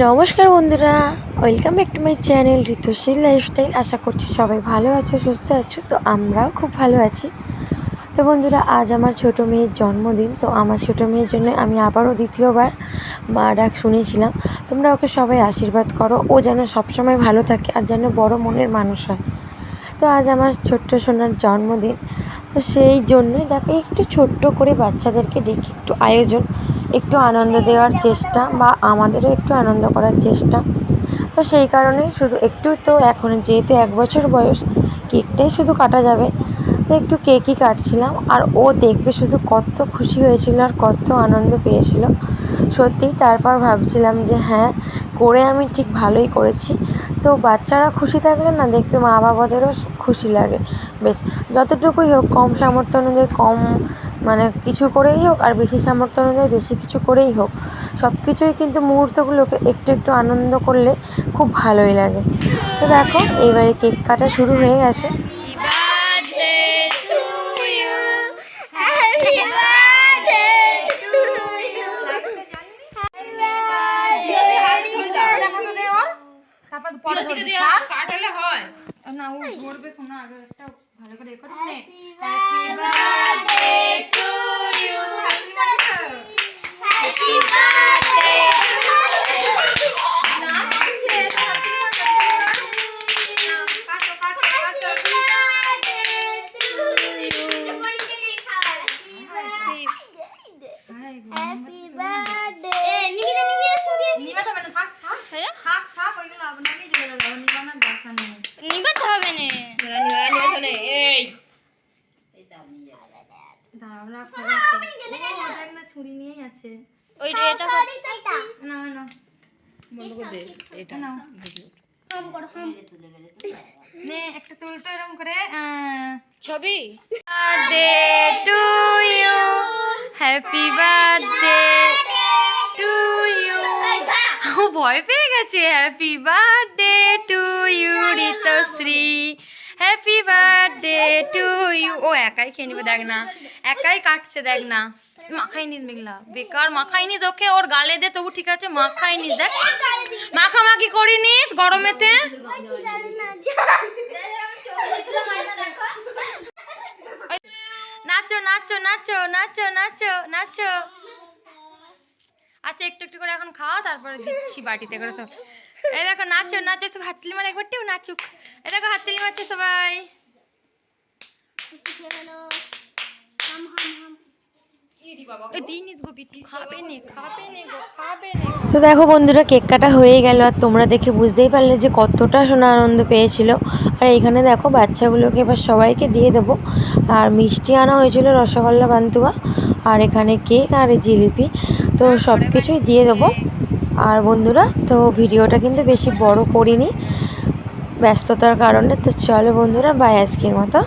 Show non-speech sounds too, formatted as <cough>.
নমস্কার বন্ধুরা welcome back to my channel Ritushree lifestyle আশা করছি সবাই ভালো আছো, সুস্থ আছো, তো আমরাও খুব ভালো আছি। তো বন্ধুরা, আজ আমার ছোট মেয়ের জন্মদিন, তো আমার ছোট মেয়ের জন্য আমি আবারও দ্বিতীয়বার মা ডাক শুনেছিলাম। তোমরা ওকে সবাই আশীর্বাদ করো, ও যেন সবসময় ভালো থাকে আর যেন বড় মনের মানুষ হয়। তো আজ আমার ছোট্ট সোনার জন্মদিন, তো সেই জন্যই দেখো, একটু ছোট্ট করে বাচ্চাদেরকে ডেকে একটু আয়োজন একটু আনন্দ দেওয়ার চেষ্টা বা আমাদেরও একটু আনন্দ করার চেষ্টা। তো সেই কারণেই শুধু একটু তো এখন যেহেতু এক বছর বয়স, কেকটাই শুধু কাটা যাবে। তো একটু কেকই কাটছিলাম আর ও দেখবে শুধু কত খুশি হয়েছিল আর কত আনন্দ পেয়েছিল। সত্যিই তারপর ভাবছিলাম যে হ্যাঁ করে আমি ঠিক ভালোই করেছি। তো বাচ্চারা খুশি থাকলে না দেখতে মা বাবাদেরও খুশি লাগে। বেশ, যতটুকুই হোক, কম সামর্থ্য অনুযায়ী, কম মানে কিছু করেই হোক, আর বেশি সামর্থ্য অনুযায়ী বেশি কিছু করেই হোক সব কিছুই কিন্তু মুহূর্তগুলোকে একটু একটু আনন্দ করলে খুব ভালোই লাগে। তো দেখো, এইবারে কেক কাটা শুরু হয়ে গেছে birthday to you. Happy birthday to you. তারপর পরে কাটলে হয়। না ও ঘুরবে কোন আগে একটা ভালো করে করে Happy দাঁড়াও রাখো রাখো। ও দেখ না ছুরি নিয়েই আছে। ওই এটা না না বন্ধ করে দে এটা নাও। হাম করো হাম। নে একটা তুলতো এরকম করে ছবি। birthday to you happy birthday to you. ও ভয় পেয়ে গেছে happy birthday to you Ritashree happy birthday to you ও একাই খেয়ে নিবে, দেখ না। একাই কাটছে, দেখ না। মাখাই নিস, মেঘলা। বেকার মাখাই নিস, ওকে ওর গালে দে, তবু ঠিক আছে, মাখাই নিস, দেখ। মাখামাখি করি নিস গরমেতে। নাচো নাচো নাচো নাচো নাচো নাচো। আচ্ছা একটু একটু করে এখন খাওয়া, তারপরে দিচ্ছি বাটিতে করে সব। <laughs> এই দেখো নাচো নাচো সব মার একবার নাচুক। এই দেখো মারছে সবাই। তো দেখো বন্ধুরা কেক কাটা হয়ে গেল আর তোমরা দেখে বুঝতেই পারলে যে কতটা সোনা আনন্দ পেয়েছিল। আর এখানে দেখো বাচ্চাগুলোকে এবার সবাইকে দিয়ে দেবো। আর মিষ্টি আনা হয়েছিল রসগোল্লা পান্তুয়া আর এখানে কেক আর জিলিপি। তো সব কিছুই দিয়ে দেবো। আর বন্ধুরা, তো ভিডিওটা কিন্তু বেশি বড় করিনি। ব্যস্ততার কারণে, তো চলো বন্ধুরা বাই আজকের মতো।